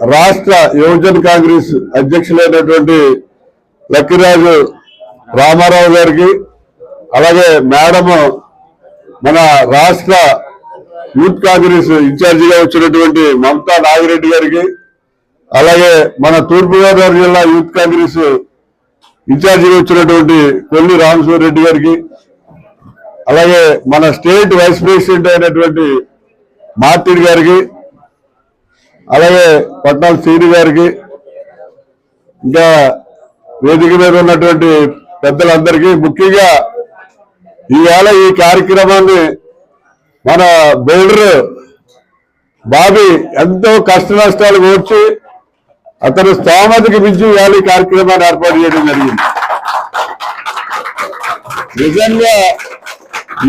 రాష్ట్ర యువజన కాంగ్రెస్ అధ్యక్షులైనటువంటి లక్కిరాజు రామారావు గారికి అలాగే మేడం మన రాష్ట్ర యూత్ కాంగ్రెస్ ఇన్ఛార్జిగా వచ్చినటువంటి మమతా నాగిరెడ్డి గారికి అలాగే మన తూర్పుగోదావరి జిల్లా యూత్ కాంగ్రెస్ ఇన్ఛార్జిగా వచ్చినటువంటి కొల్లి రామస్వామి రెడ్డి గారికి అలాగే మన స్టేట్ వైస్ ప్రెసిడెంట్ అయినటువంటి మార్టిడ్ గారికి అలాగే పట్నాల శ్రీని గారికి ఇంకా వేదిక మీద ఉన్నటువంటి పెద్దలందరికీ ముఖ్యంగా ఈవేళ ఈ కార్యక్రమాన్ని మన బిల్డర్ బాబీ ఎంతో కష్ట నష్టాలు ఓడ్చి అతను స్థామతికి మించి ఇవాళ ఈ కార్యక్రమాన్ని ఏర్పాటు చేయడం జరిగింది. నిజంగా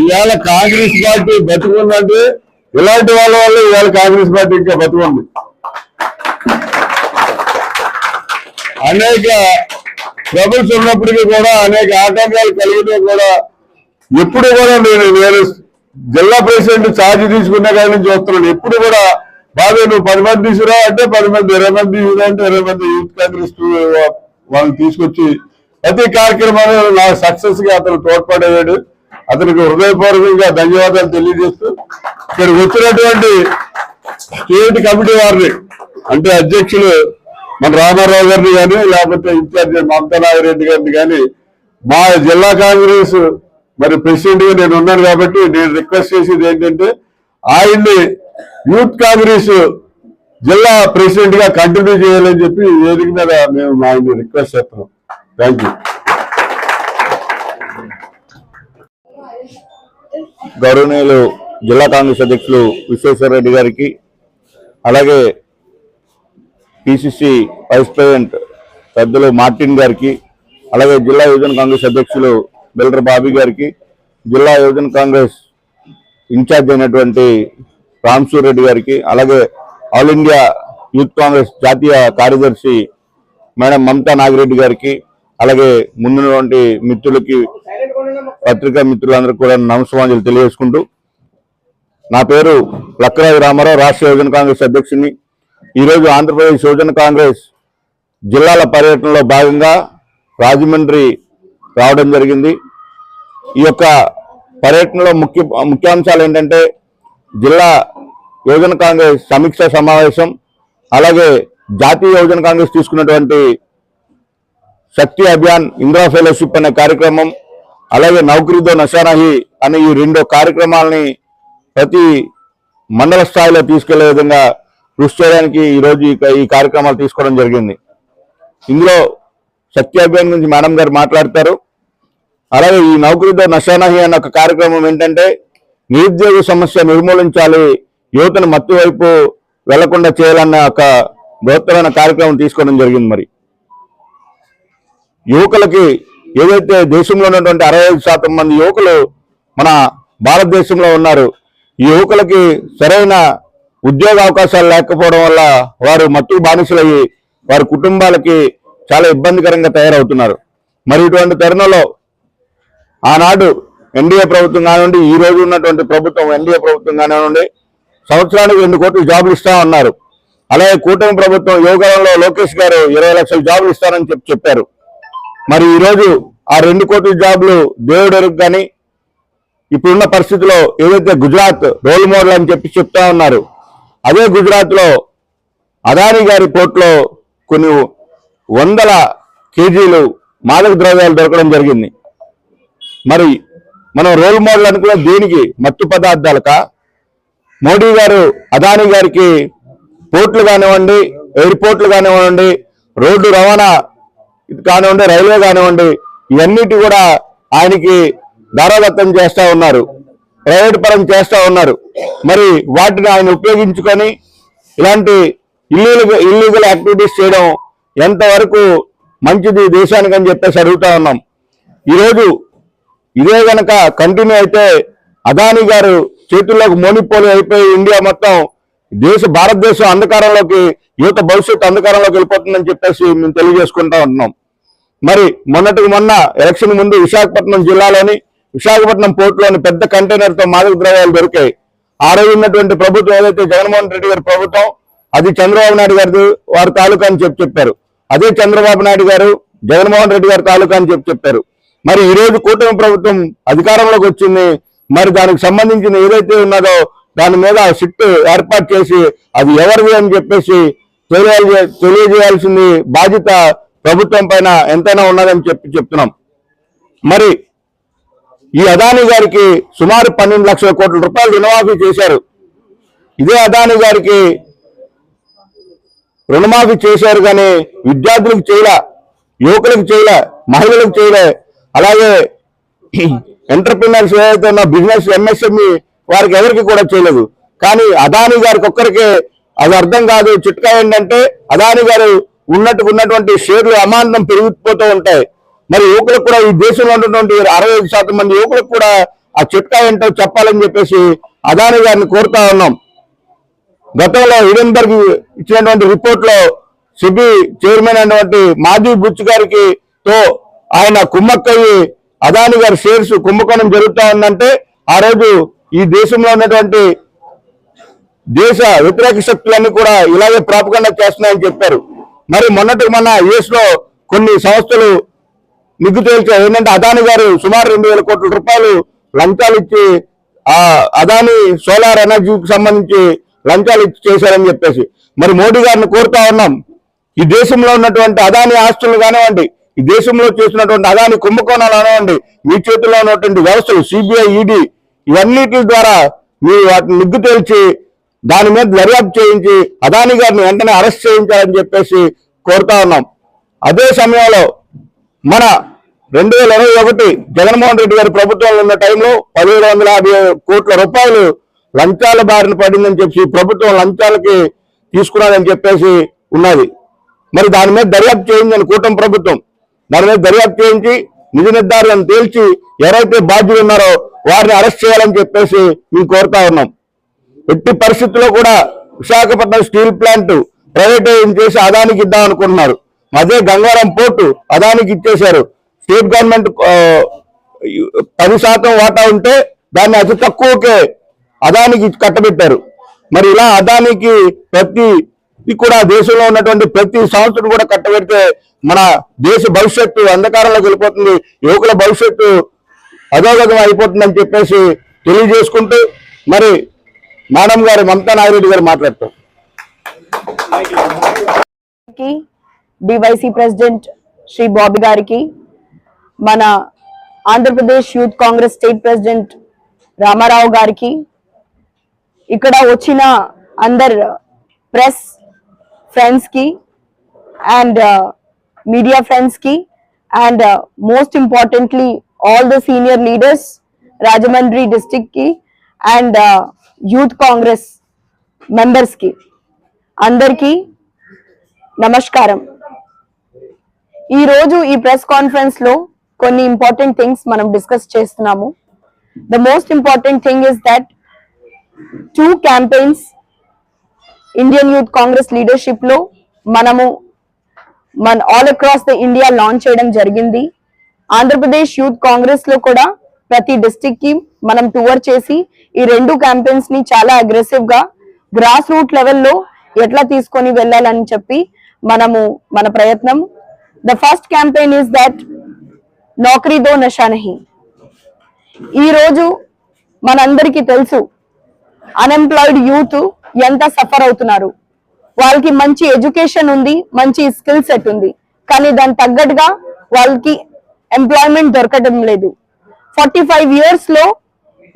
ఇవాళ కాంగ్రెస్ పార్టీ బతుకుందంటే ఇలాంటి వాళ్ళ వల్ల ఇవాళ కాంగ్రెస్ పార్టీ ఇంకా బతుకుంది. అనేక ట్రబుల్స్ ఉన్నప్పటికీ కూడా అనేక ఆటంకాలు కలిగినా కూడా ఎప్పుడు కూడా నేను నేను జిల్లా ప్రెసిడెంట్ ఛార్జ్ తీసుకునే కాడి నుంచి చూస్తున్నాను ఎప్పుడు కూడా బాబు నువ్వు పది మంది తీసుకురా అంటే పది మంది ఇరవై మంది తీసుకురా అంటే ఇరవై మంది యూత్ కాంగ్రెస్ వాళ్ళని తీసుకొచ్చి ప్రతి కార్యక్రమాలు నా సక్సెస్గా అతను తోడ్పడేవాడు. అతనికి హృదయపూర్వకంగా ధన్యవాదాలు తెలియజేస్తూ ఇక్కడికి వచ్చినటువంటి స్టేట్ కమిటీ వారిని అంటే అధ్యక్షులు మన రామారావు గారిని కానీ లేకపోతే ఇన్ఛార్జ్ మమతా నాగిరెడ్డి గారిని కానీ మా జిల్లా కాంగ్రెస్ మరి ప్రెసిడెంట్గా నేను ఉన్నాను కాబట్టి నేను రిక్వెస్ట్ చేసేది ఏంటంటే ఆయన్ని యూత్ కాంగ్రెస్ జిల్లా ప్రెసిడెంట్గా కంటిన్యూ చేయాలని చెప్పి వేదిక మీద మేము ఆయన్ని రిక్వెస్ట్ చేస్తున్నాం. థ్యాంక్ యూ గౌరవనీయులు జిల్లా కాంగ్రెస్ అధ్యక్షులు విశ్వేశ్వర రెడ్డి గారికి అలాగే పిసిసి వైస్ ప్రెసిడెంట్ పెద్దలు మార్టిన్ గారికి అలాగే జిల్లా యువజన కాంగ్రెస్ అధ్యక్షులు బిల్డర్ బాబీ గారికి జిల్లా యువజన కాంగ్రెస్ ఇన్ఛార్జ్ అయినటువంటి రామ్సూర్ రెడ్డి గారికి అలాగే ఆల్ ఇండియా యూత్ కాంగ్రెస్ జాతీయ కార్యదర్శి మేడం మమతా నాగిరెడ్డి గారికి అలాగే ముందున్నటువంటి మిత్రులకి పత్రికా మిత్రులందరికీ కూడా నమస్కారాలు తెలియజేసుకుంటూ నా పేరు లక్కరాజు రామారావు రాష్ట్ర యువజన కాంగ్రెస్ అధ్యక్షుడిని ఈరోజు ఆంధ్రప్రదేశ్ యువజన కాంగ్రెస్ జిల్లాల పర్యటనలో భాగంగా రాజమండ్రి రావడం జరిగింది. ఈ యొక్క పర్యటనలో ముఖ్య ముఖ్యాంశాలు ఏంటంటే జిల్లా యువజన కాంగ్రెస్ సమీక్ష సమావేశం అలాగే జాతీయ యువజన కాంగ్రెస్ తీసుకున్నటువంటి శక్తి అభియాన్ ఇందిరా ఫెలోషిప్ అనే కార్యక్రమం అలాగే నౌకరీతో నషానహి అనే ఈ రెండో కార్యక్రమాలని ప్రతి మండల స్థాయిలో తీసుకెళ్ళే విధంగా కృషి చేయడానికి ఈరోజు ఈ కార్యక్రమాలు తీసుకోవడం జరిగింది. ఇందులో శక్తి అభియాన్ గురించి మేడం గారు మాట్లాడతారు. అలాగే ఈ నౌకరీతో నషానహి అన్న ఒక కార్యక్రమం ఏంటంటే నిరుద్యోగ సమస్య నిర్మూలించాలి యువతను మత్తు వైపు వెళ్ళకుండా చేయాలన్న ఒక బృహత్తరమైన కార్యక్రమం తీసుకోవడం జరిగింది మరి. యువకులకి ఏదైతే దేశంలో ఉన్నటువంటి అరవై ఐదు శాతం మంది యువకులు మన భారతదేశంలో ఉన్నారు ఈ యువకులకి సరైన ఉద్యోగ అవకాశాలు లేకపోవడం వల్ల వారు మత్తు బానిసలయ్యి వారి కుటుంబాలకి చాలా ఇబ్బందికరంగా తయారవుతున్నారు. మరి ఇటువంటి తరుణంలో ఆనాడు ఎన్డీఏ ప్రభుత్వం కానివ్వండి ఈ రోజు ఉన్నటువంటి ప్రభుత్వం ఎన్డీఏ ప్రభుత్వం కానివ్వండి సంవత్సరానికి రెండు కోట్లు జాబులు ఇస్తా ఉన్నారు. అలాగే కూటమి ప్రభుత్వం యువకాలంలో లోకేష్ గారు ఇరవై లక్షల జాబులు ఇస్తారని చెప్పి చెప్పారు. మరి ఈరోజు ఆ రెండు కోట్ల జాబులు దేవుడు కానీ ఇప్పుడున్న పరిస్థితిలో ఏదైతే గుజరాత్ రోల్ మోడల్ అని చెప్పి చెప్తా ఉన్నారు. అదే గుజరాత్లో అదానీ అదాని గారి పోర్టులో కొన్ని వందల కేజీలు మాదక ద్రవ్యాలు దొరకడం జరిగింది. మరి మనం రోల్ మోడల్ అనుకున్న దీనికి మత్తు పదార్థాలక? మోడీ గారు అదాని గారికి పోర్ట్లు కానివ్వండి ఎయిర్పోర్ట్లు కానివ్వండి రోడ్డు రవాణా కానివ్వండి రైల్వే కానివ్వండి ఇవన్నిటి కూడా ఆయనకి దారాదత్తం చేస్తూ ఉన్నారు. ప్రైవేట్ పరం చేస్తా ఉన్నారు. మరి వాటిని ఆయన ఉపయోగించుకొని ఇలాంటి ఇల్లీగల్ ఇల్లీగల్ యాక్టివిటీస్ చేయడం ఎంతవరకు మంచిది దేశానికి అని చెప్పేసి అడుగుతా ఉన్నాం. ఈరోజు ఇదే గనక కంటిన్యూ అయితే అదాని గారు చేతుల్లోకి మోనిపోలి అయిపోయి ఇండియా మొత్తం దేశ భారతదేశం అంధకారంలోకి యువత భవిష్యత్తు అంధకారంలోకి వెళ్ళిపోతుందని చెప్పేసి మేము తెలియజేసుకుంటా ఉంటున్నాం మరి మొన్నటికి మొన్న ఎలక్షన్ ముందు విశాఖపట్నం జిల్లాలోని విశాఖపట్నం పోర్టులోని పెద్ద కంటైనర్తో మాదక ద్రవ్యాలు దొరికాయి. ఆ రోజు ఉన్నటువంటి ప్రభుత్వం ఏదైతే జగన్మోహన్ రెడ్డి గారి ప్రభుత్వం అది చంద్రబాబు నాయుడు గారి వారి తాలూకా అని చెప్పి చెప్పారు. అదే చంద్రబాబు నాయుడు గారు జగన్మోహన్ రెడ్డి గారి తాలూకా అని చెప్పి చెప్పారు. మరి ఈ రోజు కూటమి ప్రభుత్వం అధికారంలోకి వచ్చింది. మరి దానికి సంబంధించిన ఏదైతే ఉన్నదో దాని మీద సిట్ ఏర్పాటు చేసి అది ఎవరిది అని చెప్పేసి తెలియజేయాల్సింది బాధ్యత ప్రభుత్వం పైన ఎంతైనా ఉన్నదని చెప్పి చెప్తున్నాం. మరి ఈ అదాని గారికి సుమారు పన్నెండు లక్షల కోట్ల రూపాయలు రుణమాఫీ చేశారు. ఇదే అదాని గారికి రుణమాఫీ చేశారు కానీ విద్యార్థులకు చేయలే యువకులకు చేయలే మహిళలకు చేయలే అలాగే ఎంటర్ప్రినర్స్ ఏదైతే ఉన్న బిజినెస్ ఎంఎస్ఎంఈ వారికి ఎవరికి కూడా చేయలేదు. కానీ అదాని గారికి ఒక్కరికే అది అర్థం కాదు. చిట్కా ఏంటంటే అదాని గారు ఉన్నట్టు ఉన్నటువంటి షేర్లు అమాంతం పెరిగిపోతూ ఉంటాయి. మరి యువకులకు కూడా ఈ దేశంలో ఉన్నటువంటి అరవై ఐదు శాతం మంది యువకులకు కూడా ఆ చిట్కా ఏంటో చెప్పాలని చెప్పేసి అదాని గారిని కోరుతా ఉన్నాం. గతంలో హిడెన్బర్గ్ ఇచ్చినటువంటి రిపోర్ట్లో సిబి చైర్మన్ అయినటువంటి మాధవ్ బుచ్ గారికి తో ఆయన కుమ్మక్కయ్యి అదాని గారి షేర్స్ కుంభకోణం జరుగుతా ఉందంటే ఆ రోజు ఈ దేశంలో ఉన్నటువంటి దేశ వ్యతిరేక శక్తులన్నీ కూడా ఇలాగే ప్రాపగండా చేస్తున్నాయని చెప్పారు. మరి మొన్నటికి మొన్న యుఎస్లో కొన్ని సంస్థలు నిగ్గు తేల్చారు ఏంటంటే అదాని గారు సుమారు రెండు వేల కోట్ల రూపాయలు లంచాలు ఇచ్చి ఆ అదాని సోలార్ ఎనర్జీకి సంబంధించి లంచాలు ఇచ్చి చేశారని చెప్పేసి. మరి మోడీ గారిని కోరుతా ఉన్నాం. ఈ దేశంలో ఉన్నటువంటి అదాని ఆస్తులు కానివ్వండి ఈ దేశంలో చేసినటువంటి అదాని కుంభకోణాలు కానివ్వండి మీ చేతిలో ఉన్నటువంటి వ్యవస్థలు సిబిఐ ఈడీ ఇవన్నిటి ద్వారా మీరు వాటిని నిగ్గు తేల్చి దాని మీద దర్యాప్తు చేయించి అదాని గారిని వెంటనే అరెస్ట్ చేయించాలని చెప్పేసి కోరుతా ఉన్నాం. అదే సమయంలో మన రెండు వేల ఇరవై ఒకటి జగన్మోహన్ రెడ్డి గారి ప్రభుత్వంలో ఉన్న టైంలో పదిహేడు వందల యాభై కోట్ల రూపాయలు లంచాల బారిన పడిందని చెప్పి ప్రభుత్వం లంచాలకి తీసుకున్నదని చెప్పేసి ఉన్నది. మరి దాని మీద దర్యాప్తు చేయిందని కూటమి ప్రభుత్వం. దాని మీద దర్యాప్తు చేయించి నిజ నిర్ధారణ తేల్చి ఎవరైతే బాధ్యులు ఉన్నారో వారిని అరెస్ట్ చేయాలని చెప్పేసి మేము కోరుతా ఉన్నాం. ఎట్టి పరిస్థితుల్లో కూడా విశాఖపట్నం స్టీల్ ప్లాంట్ ప్రైవేటైజ్ చేసి అదానికి ఇద్దాం అనుకుంటున్నారు. అదే గంగారం పోర్టు అదానికి ఇచ్చేశారు. స్టేట్ గవర్నమెంట్ పది శాతం వాటా ఉంటే దాన్ని అతి తక్కువకే అదానికి కట్టబెట్టారు. మరి ఇలా అదానికి ప్రతి కూడా దేశంలో ఉన్నటువంటి ప్రతి సంస్థను కూడా కట్టబెడితే మన దేశ భవిష్యత్తు అంధకారంలోకి వెళ్ళిపోతుంది యువకుల భవిష్యత్తు అధోగతం అయిపోతుందని చెప్పేసి తెలియజేసుకుంటూ మరి మేడం గారు మమతా నాగిరెడ్డి గారు మాట్లాడతారు. డివైసీ ప్రెసిడెంట్ శ్రీ బాబీ గారికి మన Andhra Pradesh youth Congress state president Ramarao గారికి. ఇక్కడ వచ్చిన అందరు ప్రెస్ ఫ్రెండ్స్కి అండ్ మీడియా ఫ్రెండ్స్కి and most importantly all the senior leaders Rajahmundry డిస్టిక్కి and youth Congress మెంబర్స్కి అందరికీ నమస్కారం. ఈరోజు ఈ ప్రెస్ కాన్ఫరెన్స్లో కొన్ని ఇంపార్టెంట్ థింగ్స్ మనం డిస్కస్ చేస్తున్నాము. The most important thing is that two campaigns Indian youth Congress లీడర్షిప్లో మనము మన all across the India launch చేయడం జరిగింది. ఆంధ్రప్రదేశ్ యూత్ కాంగ్రెస్లో కూడా ప్రతి డిస్టిక్కి మనం టూర్ చేసి ఈ రెండు క్యాంపెయిన్స్ని చాలా అగ్రెసివ్గా గ్రాస్ రూట్ లెవెల్లో ఎట్లా తీసుకొని వెళ్ళాలని చెప్పి మనము మన ప్రయత్నం. The first campaign is that naukri do nasha nahi. ఈ రోజు మనందరికీ తెలుసు అన్ఎంప్లాయిడ్ యూత్ ఎంత సఫర్ అవుతున్నారు. వాళ్ళకి మంచి ఎడ్యుకేషన్ ఉంది మంచి స్కిల్ సెట్ ఉంది. కానీ దాని తగ్గట్టుగా వాళ్ళకి ఎంప్లాయ్మెంట్ దొరకడం లేదు. ఫార్టీ ఫైవ్ ఇయర్స్లో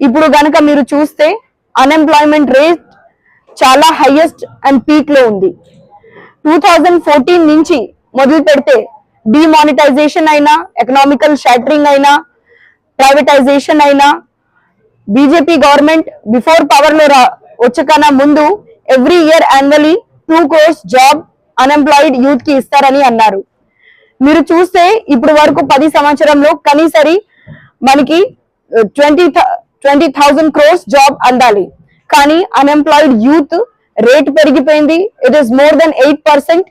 ఇప్పుడు గనక మీరు చూస్తే అన్ఎంప్లాయ్మెంట్ రేట్ చాలా హైయెస్ట్ అండ్ పీక్లో ఉంది. టూ థౌజండ్ ఫోర్టీన్ నుంచి మొదలు పెడితే డిమానిటైజేషన్ అయినా ఎకనామికల్ షాటరింగ్ అయినా ప్రైవేటైజేషన్ అయినా బీజేపీ గవర్నమెంట్ బిఫోర్ పవర్లో రా వచ్చకన్నా ముందు every year annually two crore job unemployed యూత్కి ఇస్తారని అన్నారు. మీరు చూస్తే ఇప్పుడు వరకు పది సంవత్సరంలో కనీసరి మనకి twenty twenty thousand crores job అందాలి. కానీ అన్ఎంప్లాయిడ్ యూత్ రేట్ పెరిగిపోయింది. It is more than eight percent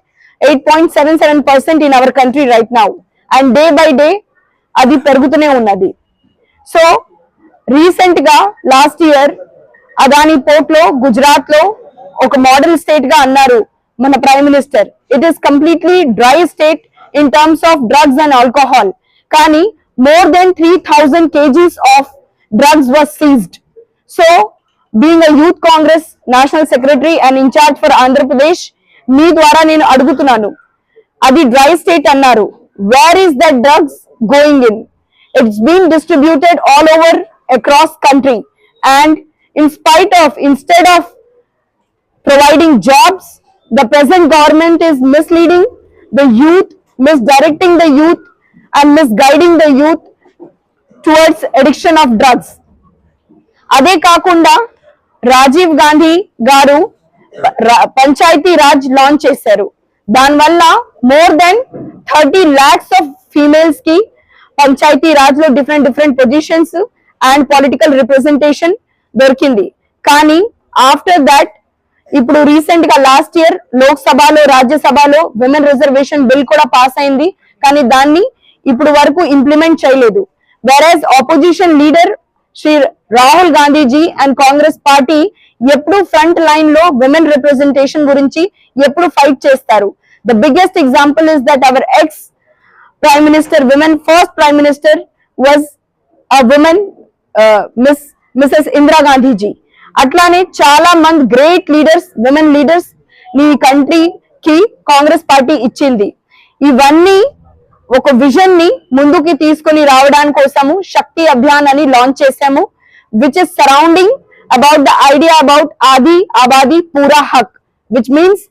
eight point seven seven percent in our country right by and day by day అది పెరుగుతూనే ఉన్నది. సో రీసెంట్గా లాస్ట్ ఇయర్ అదాని పోర్ట్లో గుజరాత్లో ఒక model స్టేట్గా అన్నారు మన prime minister it is completely dry state in terms of drugs and alcohol కానీ more than three thousand kgs of drugs was seized so being a youth Congress national secretary and incharge for Andhra Pradesh మీ ద్వారా నేను అడుగుతున్నాను. అది dry state అన్నారు. Where is the drugs going in it's been distributed all over across country and in spite of instead of providing jobs the present government is misleading the youth misdirecting the youth and misguiding the youth towards addiction of drugs అదే కాకుండా రాజీవ్ గాంధీ గారు panchayat Raj launch చేశారు. దానివల్ల more than thirty lakhs of ఫీమేల్స్కి panchayati రాజ్లో different different positions and political representation దొరికింది. కానీ after that ఇప్పుడు రీసెంట్గా last year Lok సభలో రాజ్యసభలో విమెన్ రిజర్వేషన్ బిల్ కూడా పాస్ అయింది. కానీ దాన్ని ఇప్పుడు వరకు ఇంప్లిమెంట్ చేయలేదు. Whereas opposition leader Shri Rahul Gandhiji and Congress party ఎప్పుడు ఫ్రంట్ లైన్లో విమెన్ రిప్రజెంటేషన్ గురించి ఎప్పుడు ఫైట్ చేస్తారు? The biggest example is that our ex prime minister women first prime minister was a women miss Mrs Indira Gandhiji అట్లానే చాలా మంది great leaders women leaders నీ కంట్రీకి కాంగ్రెస్ పార్టీ ఇచ్చింది. ఇవన్నీ ఒక విజన్ని ముందుకి తీసుకుని రావడానికి కోసము శక్తి అభియాన్ అని లాంచ్ చేశాము which is surrounding about the idea about Aadhi Aabadi Poora Haq which means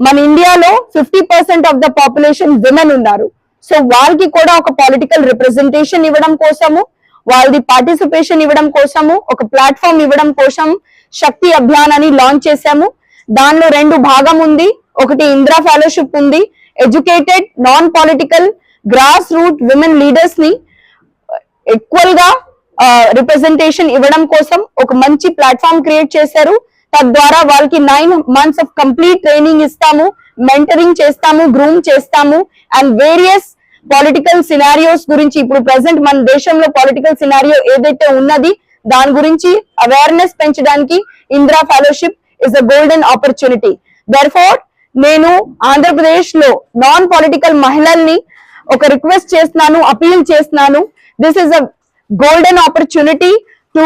మన ఇండియాలో fifty percent of the population women ఉన్నారు. సో వాళ్ళకి కూడా ఒక పొలిటికల్ రిప్రజెంటేషన్ ఇవ్వడం కోసము వాళ్ళది పార్టిసిపేషన్ ఇవ్వడం కోసము ఒక ప్లాట్ఫామ్ ఇవ్వడం కోసం శక్తి అభియాన్ అని లాంచ్ చేశాము. దానిలో రెండు భాగం ఉంది. ఒకటి ఇందిరా ఫెలోషిప్ ఉంది. Educated non political grass root women లీడర్స్ని ఈక్వల్గా రిప్రజెంటేషన్ ఇవ్వడం కోసం ఒక మంచి ప్లాట్ఫామ్ క్రియేట్ చేశారు. తద్వారా వాళ్ళకి nine months of complete training ఇస్తాము మెంటరింగ్ చేస్తాము గ్రూమ్ చేస్తాము. అండ్ వేరియస్ పొలిటికల్ సినారియోస్ గురించి ఇప్పుడు ప్రెసెంట్ మన దేశంలో పొలిటికల్ సినారియో ఏదైతే ఉన్నది దాని గురించి అవేర్నెస్ పెంచడానికి Indira fellowship is a golden opportunity therefore నేను ఆంధ్రప్రదేశ్లో నాన్ పొలిటికల్ మహిళల్ని ఒక రిక్వెస్ట్ చేస్తున్నాను అపీల్ చేస్తున్నాను. This is a golden opportunity to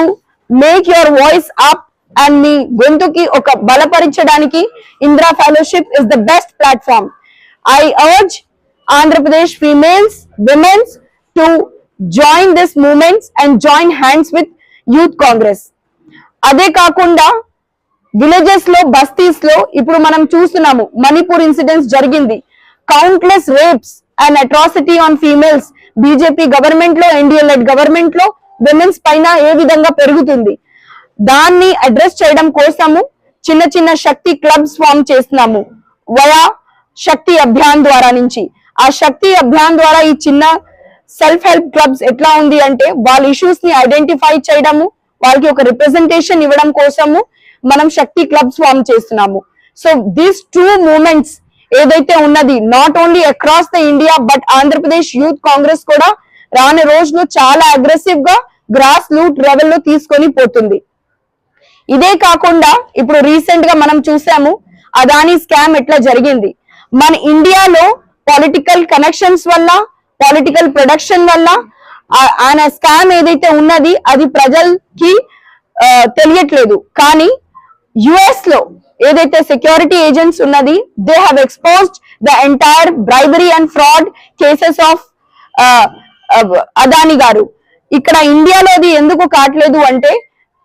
make your voice up and మీ గొంతుకి ఒక బలపరించడానికి Indira fellowship is the best platform I urge Andhra Pradesh females womens to join this movements and join hands with youth Congress అదే కాకుండా విలేజెస్లో బస్తీస్లో ఇప్పుడు మనం చూస్తున్నాము Manipur incidents జరిగింది. Countless rapes and atrocity on females BJP గవర్నమెంట్లో ఎన్డీఏ లెడ్ గవర్నమెంట్లో విమెన్స్ పైన ఏ విధంగా పెరుగుతుంది? దాన్ని అడ్రస్ చేయడం కోసము చిన్న చిన్న శక్తి క్లబ్స్ ఫామ్ చేస్తున్నాము. వయా శక్తి అభియాన్ ద్వారా నుంచి. ఆ శక్తి అభియాన్ ద్వారా ఈ చిన్న సెల్ఫ్ హెల్ప్ క్లబ్స్ ఎట్లా ఉంది అంటే వాళ్ళ ఇష్యూస్ని ఐడెంటిఫై చేయడము వాళ్ళకి ఒక రిప్రజెంటేషన్ ఇవ్వడం కోసము మనం శక్తి క్లబ్స్ ఫామ్ చేస్తున్నాము. సో దీస్ టూ మూమెంట్స్ ఏదైతే ఉన్నది not only across the India but Andhra Pradesh youth Congress కూడా రాని రోజులు చాలా అగ్రెసివ్గా గ్రాస్ రూట్ లెవెల్లో తీసుకొని పోతుంది. ఇదే కాకుండా ఇప్పుడు రీసెంట్గా మనం చూసాము అదానీ స్కామ్ ఎట్లా జరిగింది? మన ఇండియాలో పొలిటికల్ కనెక్షన్స్ వల్ల పొలిటికల్ ప్రొడక్షన్ వల్ల ఆయన స్కామ్ ఏదైతే ఉన్నది అది ప్రజలకి తెలియట్లేదు. కానీ యుఎస్లో ఏదైతే సెక్యూరిటీ ఏజెంట్స్ ఉన్నది they have exposed the entire bribery and fraud cases of Adani గారు. ఇక్కడ ఇండియాలో అది ఎందుకు కావట్లేదు అంటే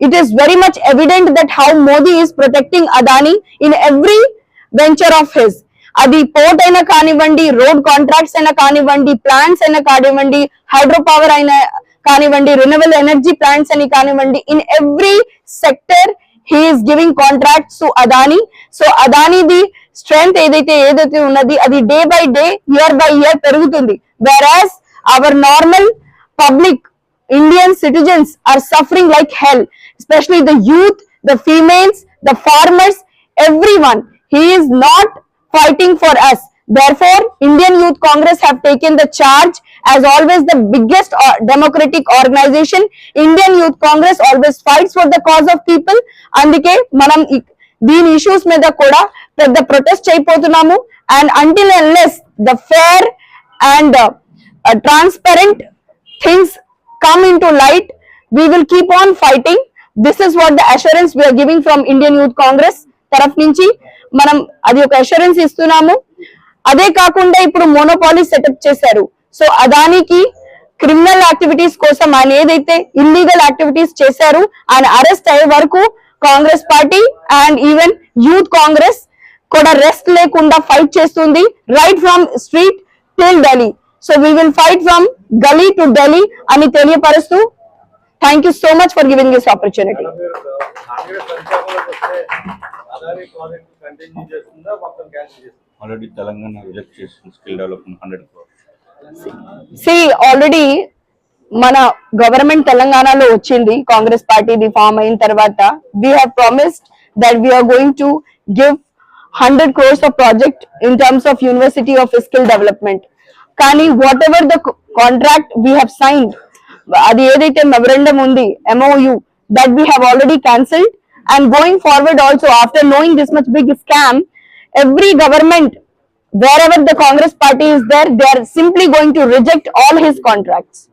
it is very much evident that how Modi is protecting Adani in every venture of his అది పోర్ట్ అయినా కానివ్వండి రోడ్ కాంట్రాక్ట్స్ అయినా కానివ్వండి ప్లాంట్స్ అయినా కానివ్వండి హైడ్రో పవర్ అయినా కానివ్వండి రినవబుల్ ఎనర్జీ ప్లాంట్స్ అని కానివ్వండి in every sector he is giving contracts to Adani so అదానిది strength ఏదైతే ఏదైతే ఉన్నది అది day by day year by year పెరుగుతుంది whereas our normal public Indian citizens are suffering like hell, especially the youth, the females, the farmers, everyone. He is not fighting for us. Therefore, Indian Youth Congress have taken the charge As always, the biggest democratic organization, Indian Youth Congress always fights for the cause of people. అందుకే మనం దీని issues మీద కూడా పెద్ద protest అయిపోతున్నాము and until and less the fair and transparent things come in light we will keep on fighting this is what the assurance we are giving from Indian youth Congress తరఫు నుంచి మనం అది ఒక assurance ఇస్తున్నాము అదే కాకుండా ఇప్పుడు monopoly setup చేశారు సో అదానికి క్రిమినల్ యాక్టివిటీస్ కోసం ఆయన ఏదైతే ఇల్లీగల్ యాక్టివిటీస్ చేశారు ఆయన అరెస్ట్ అయ్యే వరకు Congress party and even youth Congress కూడా రెస్ట్ లేకుండా ఫైట్ చేస్తుంది right from street till Delhi so we will fight from gali to Delhi అని తెలియపరుస్తూ thank you so much for giving this opportunity already Telangana చేసిన skill development hundred C already మన government తెలంగాణలో వచ్చింది కాంగ్రెస్ పార్టీది form అయిన తర్వాత we have promised that we are going to give hundred crores of project in terms of university of physical development కానీ whatever the contract we have signed అది ఏదైతే memorandum ఉంది MOU that we have already cancelled and going forward also after knowing this much big scam every government wherever the congress party is there they are simply going to reject all his contracts